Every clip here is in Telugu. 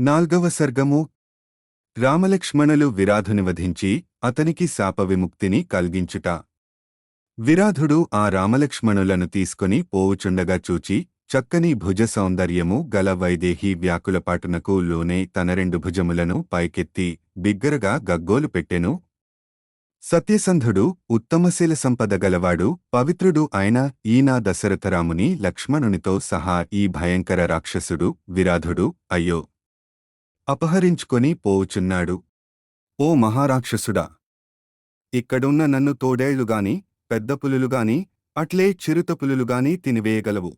నాల్గవ సర్గము. రామలక్ష్మణులు విరాధుని వధించి అతనికి శాప విముక్తిని కలిగించుట. విరాధుడు ఆ రామలక్ష్మణులను తీసుకుని పోవుచుండగా చూచి చక్కని భుజ సౌందర్యము గల వైదేహి వ్యాకులపాటునకు లోనే తన రెండు భుజములను పైకెత్తి బిగ్గరగా గగ్గోలు పెట్టెను. సత్యసంధుడు ఉత్తమశీల సంపద గలవాడు పవిత్రుడు అయిన ఈనా దశరథరాముని లక్ష్మణునితో సహా ఈ భయంకర రాక్షసుడు విరాధుడు అయ్యో! అపహరించుకొని పోవుచున్నాడు. ఓ మహారాక్షసుడా! ఇక్కడున్న నన్ను తోడేళ్ళుగాని పెద్ద పులులుగాని అట్లే చిరుత పులులుగాని తినివేయగలవు.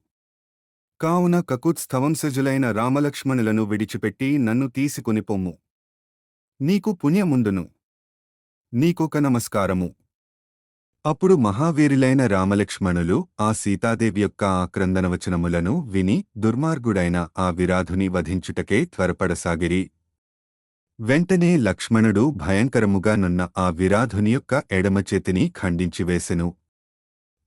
కావున కకుత్స్థవంశజులైన రామలక్ష్మణులను విడిచిపెట్టి నన్ను తీసుకుని పొమ్ము. నీకు పుణ్యముందును. నీకొక నమస్కారము. అప్పుడు మహావీరులైన రామలక్ష్మణులు ఆ సీతాదేవి యొక్క ఆక్రందనవచనములను విని దుర్మార్గుడైన ఆ విరాధుని వధించుటకే త్వరపడసాగిరి. వెంటనే లక్ష్మణుడు భయంకరముగా నున్న ఆ విరాధుని యొక్క ఎడమచేతిని ఖండించివేసెను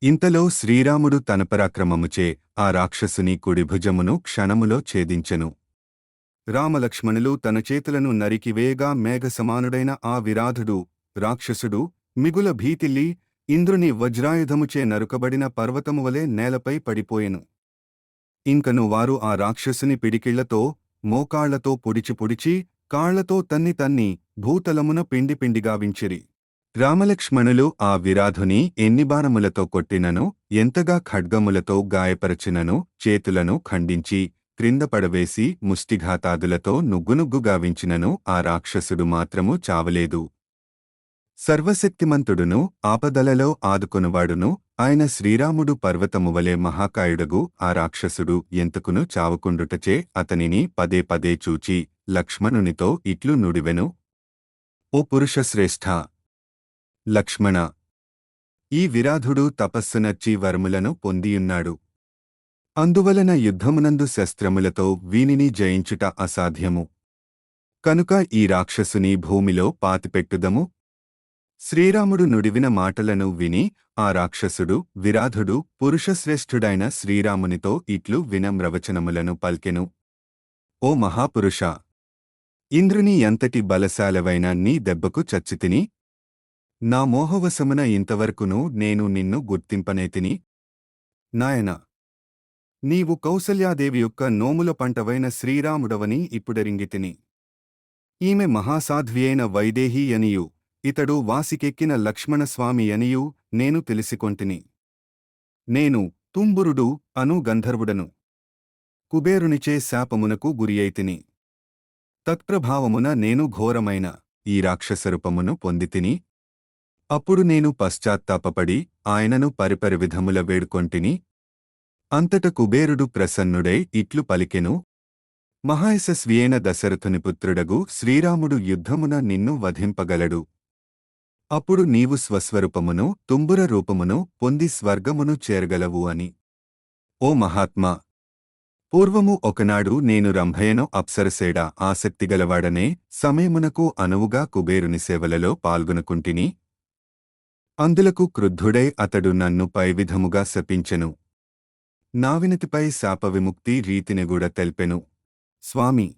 ఇంతలో శ్రీరాముడు తన పరాక్రమముచే ఆ రాక్షసుని కుడిభుజమును క్షణములో ఛేదించెను. రామలక్ష్మణులు తన చేతులను నరికివేగా మేఘసమానుడైన ఆ విరాధుడు రాక్షసుడు మిగుల భీతిల్లి ఇంద్రుని వజ్రాయుధముచే నరుకబడిన పర్వతము వలె నేలపై పడిపోయెను. ఇంకను వారు ఆ రాక్షసుని పిడికిళ్ళతో మోకాళ్ళతో పొడిచి పొడిచి కాళ్ళతో తన్ని తన్ని భూతలమున పిండి పిండిగావించిరి రామలక్ష్మణులు ఆ విరాధుని ఎన్ని బాణములతో కొట్టినను ఎంతగా ఖడ్గములతో గాయపరచినను చేతులను ఖండించి క్రింద పడవేసి ముష్టిఘాతాదులతో నుగ్గునుగ్గు గావించినను ఆ రాక్షసుడు మాత్రము చావలేదు. సర్వశక్తిమంతుడును ఆపదలలో ఆదుకొనువాడును ఆయన శ్రీరాముడు పర్వతము వలె మహాకాయుడగు ఆ రాక్షసుడు ఎంతకును చావుకుండుటచే అతనిని పదే పదే చూచి లక్ష్మణునితో ఇట్లు నుడివెను. ఓ పురుషశ్రేష్ఠ! లక్ష్మణ! ఈ విరాధుడు తపస్సునర్చి వరములను పొందియున్నాడు. అందువలన యుద్ధమునందు శస్త్రములతో వీనిని జయించుట అసాధ్యము. కనుక ఈ రాక్షసుని భూమిలో పాతిపెట్టుదము శ్రీరాముడు నుడివిన మాటలను విని ఆ రాక్షసుడు విరాధుడు పురుషశ్రేష్ఠుడైన శ్రీరామునితో ఇట్లు వినమ్రవచనములను పల్కెను. ఓ మహాపురుష! ఇంద్రుని ఎంతటి బలశాలవైన నీ దెబ్బకు చచ్చితిని. నా మోహవశమున ఇంతవరకును నేను నిన్ను గుర్తింపనేతిని. నాయనా! నీవు కౌసల్యాదేవి యొక్క నోముల పంటవైన శ్రీరాముడవని ఇప్పుడెరింగితిని. ఈమె మహాసాధ్వియైన వైదేహి అనియు ఇతడు వాసికెక్కిన లక్ష్మణస్వామి అనియు నేను తెలిసికొంటిని. నేను తుంబురుడు అను గంధర్వుడను. కుబేరునిచే శాపమునకు గురియైతిని. తత్ప్రభావమున నేను ఘోరమైన ఈ రాక్షసరూపమును పొందితిని. అప్పుడు నేను పశ్చాత్తాపపడి ఆయనను పరిపరి విధముల వేడుకొంటిని. అంతట కుబేరుడు ప్రసన్నుడై ఇట్లు పలికెను. మహాయశస్వియైన దశరథుని పుత్రుడగు శ్రీరాముడు యుద్ధమున నిన్ను వధింపగలడు. అప్పుడు నీవు స్వస్వరూపమును తుంబుర రూపమును పొంది స్వర్గమును చేరగలవు అని. ఓ మహాత్మా! పూర్వము ఒకనాడు నేను రంభయను అప్సరసేడ ఆసక్తిగలవాడనే సమయమునకు అనువుగా కుబేరుని సేవలలో పాల్గొనుకుంటిని. అందులకు క్రుద్ధుడై అతడు నన్ను పై విధముగా శపించెను. నావినతిపై శాపవిముక్తి రీతినిగూడ తెల్పెను. స్వామి!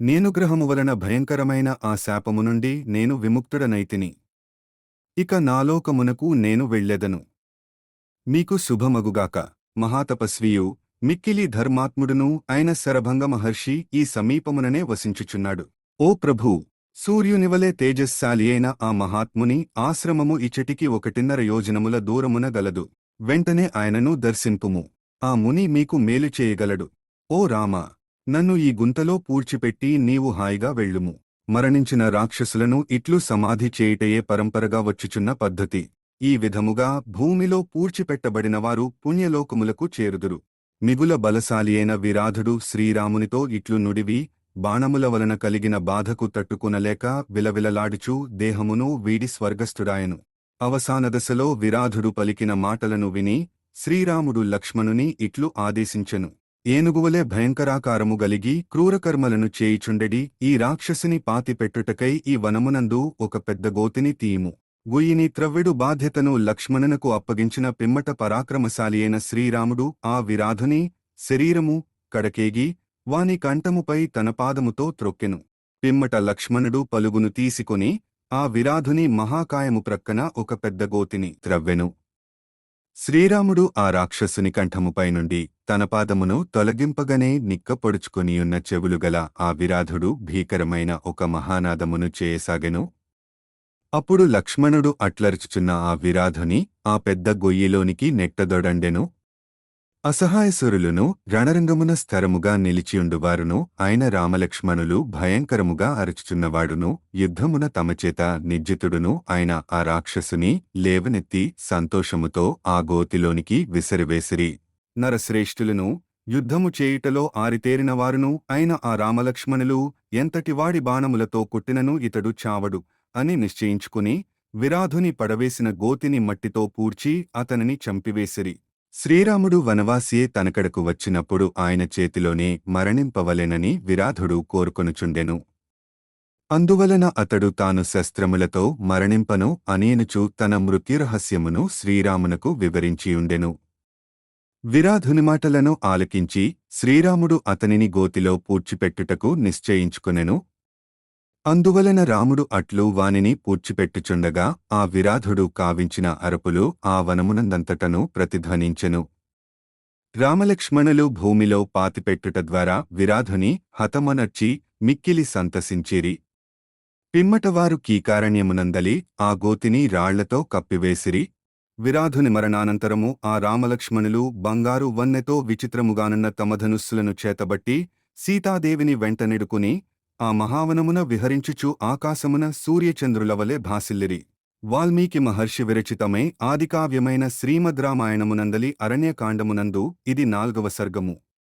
నేను గ్రహము వలన భయంకరమైన ఆ శాపము నుండి నేను విముక్తుడనైతిని. ఇక నాలోకమునకు నేను వెళ్ళెదను. మీకు శుభమగుగాక. మహాతపస్వియు మిక్కిలి ధర్మాత్ముడును అయిన శరభంగ మహర్షి ఈ సమీపముననే వసించుచున్నాడు. ఓ ప్రభూ సూర్యునివలే తేజస్శాలి అయిన ఆ మహాత్ముని ఆశ్రమము ఇచటికి ఒకటిన్నర యోజనముల దూరమున గలదు. వెంటనే ఆయనను దర్శింపుము. ఆ ముని మీకు మేలు చేయగలడు. ఓ రామా నన్ను ఈ గుంతలో పూడ్చిపెట్టి నీవు హాయిగా వెళ్ళుము. మరణించిన రాక్షసులను ఇట్లు సమాధి చేయుటయే పరంపరగా వచ్చుచున్న పద్ధతి. ఈ విధముగా భూమిలో పూడ్చిపెట్టబడినవారు పుణ్యలోకములకు చేరుదురు. మిగుల బలశాలియైన విరాధుడు శ్రీరామునితో ఇట్లు నుడివి బాణముల వలన కలిగిన బాధకు తట్టుకునలేక విలవిలలాడుచూ దేహమును వీడి స్వర్గస్థుడాయను. అవసానదశలో విరాధుడు పలికిన మాటలను విని శ్రీరాముడు లక్ష్మణుని ఇట్లు ఆదేశించెను. ఏనుగువలే భయంకరాకారము గలిగి క్రూరకర్మలను చేయిచుండెడి ఈ రాక్షసుని పాతిపెట్టుటకై ఈ వనమునందు ఒక పెద్ద గోతిని తీయము. గుయ్యిని త్రవ్విడు బాధ్యతను లక్ష్మణునకు అప్పగించిన పిమ్మట పరాక్రమశాలి అయిన శ్రీరాముడు ఆ విరాధుని శరీరము కడకేగి వాని కంఠముపై తన పాదముతో త్రొక్కెను. పిమ్మట లక్ష్మణుడు పలుగును తీసుకొని ఆ విరాధుని మహాకాయము ప్రక్కన ఒక పెద్ద గోతిని త్రవ్వెను. శ్రీరాముడు ఆ రాక్షసుని కంఠముపై నుండి తన పాదమును తొలగింపగనే నిక్కపొడుచుకొనియున్న చెవులుగల ఆ విరాధుడు భీకరమైన ఒక మహానాదమును చేయసాగెను. అప్పుడు లక్ష్మణుడు అట్లరుచుచున్న ఆ విరాధుని ఆ పెద్ద గొయ్యిలోనికి నెట్టదొడండెను. అసహాయసురులును రణరంగమున స్థరముగా నిలిచియుండువారును ఆయన రామలక్ష్మణులు భయంకరముగా అరుచుచున్నవాడును యుద్ధమున తమచేత నిజ్జితుడును ఆయన ఆ రాక్షసుని లేవనెత్తి సంతోషముతో ఆ గోతిలోనికి విసిరివేసిరి. నరశ్రేష్ఠులను యుద్ధము చేయుటలో ఆరితేరినవారును అయిన ఆ రామలక్ష్మణులు ఎంతటివాడి బాణములతో కొట్టినను ఇతడు చావడు అని నిశ్చయించుకుని విరాధుని పడవేసిన గోతిని మట్టితో పూడ్చి అతనిని చంపివేసిరి. శ్రీరాముడు వనవాసియే తనకడకు వచ్చినప్పుడు ఆయన చేతిలోనే మరణింపవలెనని విరాధుడు కోరుకొనుచుండెను. అందువలన అతడు తాను శస్త్రములతో మరణింపను అనేనుచు తన మృత్యురహస్యమును శ్రీరామునకు వివరించియుండెను. విరాధుని మాటలను ఆలకించి శ్రీరాముడు అతనిని గోతిలో పూడ్చిపెట్టుటకు నిశ్చయించుకొనెను. అందువలన రాముడు అట్లు వానిని పూడ్చిపెట్టుచుండగా ఆ విరాధుడు కావించిన అరపులు ఆ వనమునందంతటను ప్రతిధ్వనించెను. రామలక్ష్మణులు భూమిలో పాతిపెట్టుట ద్వారా విరాధుని హతమనర్చి మిక్కిలి సంతసించిరి. పిమ్మటవారు కీకారణ్యమునందలి ఆ గోతిని రాళ్ళతో కప్పివేసిరి. విరాధుని మరణానంతరము ఆ రామలక్ష్మణులు బంగారు వన్నెతో విచిత్రముగానున్న తమ ధనుస్సులను చేతబట్టి సీతాదేవిని వెంటనెడుకుని ఆ మహావనమున విహరించుచు ఆకాశమున సూర్యచంద్రుల వలె భాసిల్లిరి. వాల్మీకి మహర్షి విరచితమై ఆదికావ్యమైన శ్రీమద్ రామాయణమునందలి అరణ్యకాండమునందు ఇది నాల్గవ సర్గము.